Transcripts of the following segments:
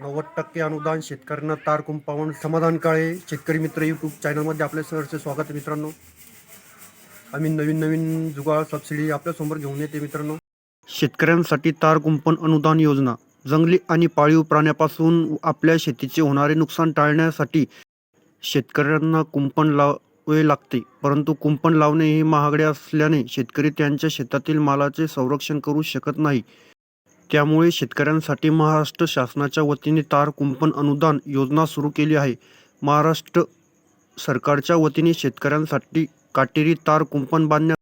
नव्वद टक्के अनुदान शेतकऱ्यांना तार कुंपावून समाधान काळे. शेतकरी मित्र यूट्यूब चॅनलमध्ये आपले सरचे स्वागत आहे मित्रांनो. आम्ही नवीन नवीन जुगाळ सबसिडी आपल्यासमोर घेऊन येते मित्रांनो. शेतकऱ्यांसाठी तार कुंपण अनुदान योजना. जंगली आणि पाळीव प्राण्यापासून आपल्या शेतीचे होणारे नुकसान टाळण्यासाठी शेतकऱ्यांना कुंपण लावावे लागते. परंतु कुंपण लावणे हे महागडे असल्याने शेतकरी त्यांच्या शेतातील मालाचे संरक्षण करू शकत नाही. त्यामुळे शेतकऱ्यांसाठी महाराष्ट्र शासनाच्या वतीने तार कुंपण अनुदान योजना सुरू केली आहे. महाराष्ट्र सरकारच्या वतीने शेतकऱ्यांसाठी काटेरी तार कुंपण बांधण्यास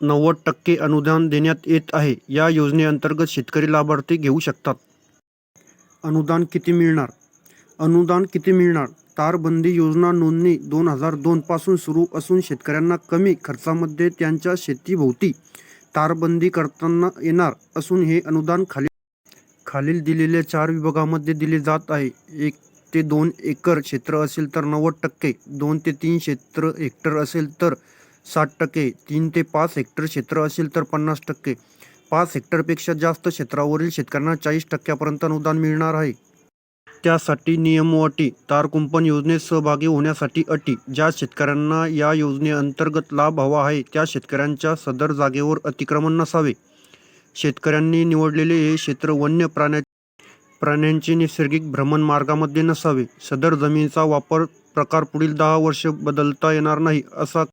नव्वद टक्के अनुदान देण्यात येत आहे. या योजनेअंतर्गत शेतकरी लाभार्थी घेऊ शकतात. अनुदान किती मिळणार? अनुदान किती मिळणार? तारबंदी योजना नोंदणी दोन हजार दोनपासून सुरू असून शेतकऱ्यांना कमी खर्चामध्ये त्यांच्या शेतीभोवती तारबंदी करताना येणार असून हे अनुदान खाली खालील दिलेल्या चार विभागामध्ये दिले जात आहे. एक ते दोन एकर क्षेत्र असेल तर नव्वद टक्के दोन ते तीन क्षेत्र हेक्टर असेल तर साठ टक्के तीन ते पाच हेक्टर क्षेत्र असेल तर पन्नास टक्के. पाच हेक्टरपेक्षा जास्त क्षेत्रावरील शेतकऱ्यांना चाळीस टक्क्यापर्यंत अनुदान मिळणार आहे. त्यासाठी नियम व अटी. तार कुंपण योजनेत सहभागी होण्यासाठी अटी. ज्या शेतकऱ्यांना या योजनेअंतर्गत लाभ हवा आहे त्या शेतकऱ्यांच्या सदर जागेवर अतिक्रमण नसावे. शेतकऱ्यांनी निवडलेले हे क्षेत्र वन्य प्राण्या प्राण्यांचे नैसर्गिक भ्रमण मार्गामध्ये नसावे. सदर जमिनीचा वापर प्रकार पुढील दहा वर्ष बदलता येणार नाही असा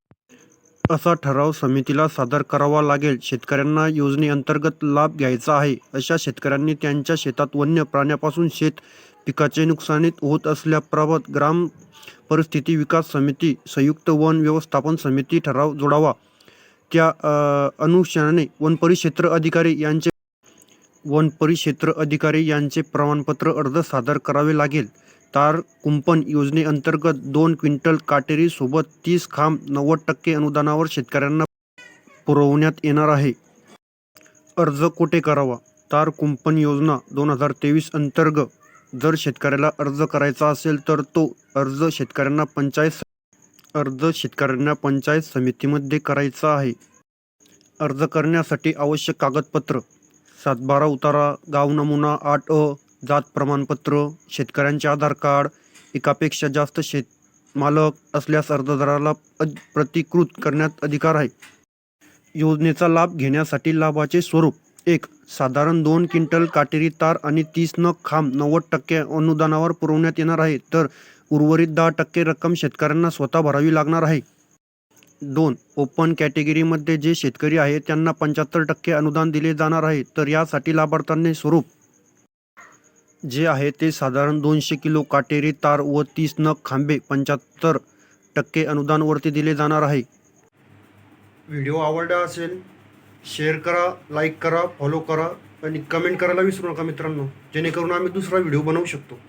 असा ठराव समितीला सादर करावा लागेल. शेतकऱ्यांना योजनेअंतर्गत लाभ घ्यायचा आहे. अशा शेतकऱ्यांनी त्यांच्या शेतात वन्य प्राण्यापासून शेत पिकाचे नुकसानीत होत असल्याबाबत ग्राम परिस्थिती विकास समिती संयुक्त वन व्यवस्थापन समिती ठराव जोडावा. त्या अनुषंगाने वन परिक्षेत्र अधिकारी यांचे वन परिक्षेत्र अधिकारी यांचे प्रमाणपत्र अर्ज सादर करावे लागेल. तार कुंपण योजनेअंतर्गत दोन क्विंटल काटेरी सोबत तीस खांब नव्वद टक्के अनुदानावर शेतकऱ्यांना पुरवण्यात येणार आहे. अर्ज कुठे करावा? तार कुंपण योजना दोन हजार तेवीस अंतर्गत जर शेतकऱ्याला अर्ज करायचा असेल तर तो अर्ज शेतकऱ्यांना पंचायत अर्ज शेतकऱ्यांना पंचायत समितीमध्ये करायचा आहे. अर्ज करण्यासाठी आवश्यक कागदपत्र सातबारा उतारा गाव नमुना आठ अ जात प्रमाणपत्र शेतकऱ्यांचे आधार कार्ड एकापेक्षा जास्त शेत मालक असल्यास अर्जदाराला प्रतिकृत करण्यात अधिकार आहे. योजनेचा लाभ घेण्यासाठी लाभाचे स्वरूप एक साधारण दोन क्विंटल काटेरी तार आणि तीस नग खांब नव्वद टक्के अनुदानावर पुरवण्यात येणार आहे. तर उर्वरित दहा टक्के रक्कम शेतकऱ्यांना स्वतः भरावी लागणार आहे. दोन ओपन कॅटेगरीमध्ये जे शेतकरी आहे त्यांना पंच्याहत्तर टक्के अनुदान दिले जाणार आहे. तर यासाठी लाभार्थ्यांनी स्वरूप? जे आहे ते साधारण दोनशे किलो काटेरी तार व तीस नग खांबे पंच्याहत्तर टक्के अनुदानवरती दिले जाणार आहे. व्हिडिओ आवडला असेल शेअर करा लाईक करा फॉलो करा आणि कमेंट करायला विसरू नका मित्रांनो. जेणेकरून आम्ही दुसरा व्हिडिओ बनवू शकतो.